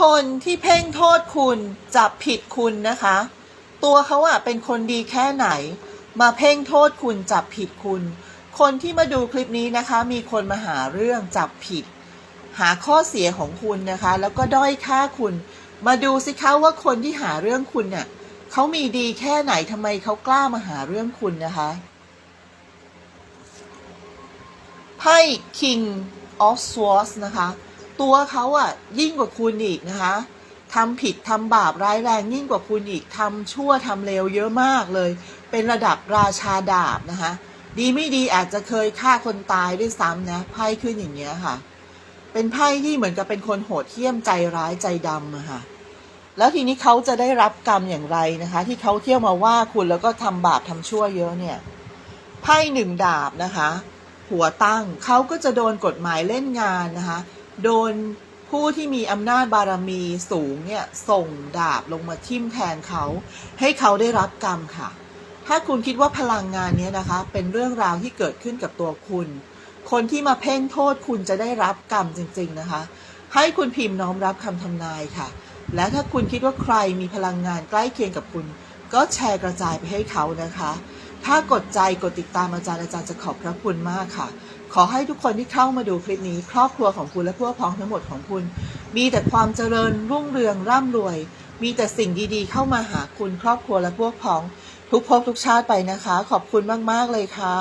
คนที่เพ่งโทษคุณจับผิดคุณนะคะ ตัวเขาอะเป็นคนดีแค่ไหน มาเพ่งโทษคุณจับผิดคุณ คนที่มาดูคลิปนี้นะคะ มีคนมาหาเรื่องจับผิด หาข้อเสียของคุณนะคะ แล้วก็ด้อยค่าคุณ มาดูสิคะว่าคนที่หาเรื่องคุณเนี่ยเขามีดีแค่ไหนทำไมเขากล้ามาหาเรื่องคุณนะคะไพ่ King of Swords นะคะ ตัวเขาอะยิ่งกว่าคุณอีกนะคะทำผิดทำบาปร้ายแรงยิ่งกว่าคุณอีกทำชั่วทำเลวเยอะมากเลย เป็นระดับราชาดาบนะคะ ดีไม่ดีอาจจะเคยฆ่าคนตายด้วยซ้ำนะไพ่ขึ้นอย่างเงี้ยค่ะ เป็นไพ่ที่เหมือนกับเป็นคนโหดเหี้ยมใจร้ายใจดำอะค่ะ แล้วทีนี้เขาจะได้รับกรรมอย่างไรนะคะ ที่เขาเที่ยวมาว่าคุณแล้วก็ทำบาปทำชั่วเยอะเนี่ยไพ่หนึ่งดาบนะคะ หัวตั้งเขาก็จะโดนกฎหมายเล่นงานนะคะ โดนผู้ที่มีอำนาจบารมีสูงเนี่ยส่งดาบลงมาทิ่มแทนเขา ให้เขาได้รับกรรมค่ะ ถ้าคุณคิดว่าพลังงานนี้นะคะ เป็นเรื่องราวที่เกิดขึ้นกับตัวคุณ คนที่มาเพ่งโทษคุณจะได้รับกรรมจริง ๆนะคะ ให้คุณพิมพ์น้อมรับคำทำนายค่ะ และถ้าคุณคิดว่าใครมีพลังงานใกล้เคียงกับคุณ ก็แชร์กระจายไปให้เขานะคะ ถ้ากดใจกดติดตามอาจารย์อาจารย์จะขอบพระคุณมากค่ะ ขอให้ทุกคนที่เข้ามาดูคลิปนี้ ครอบครัวของคุณและพวกพ้องทั้งหมดของคุณ มีแต่ความเจริญรุ่งเรืองร่ำรวย มีแต่สิ่งดีๆ เข้ามาหาคุณครอบครัวและพวกพ้อง ทุกภพทุกชาติไปนะคะ ขอบคุณมากๆเลยค่ะ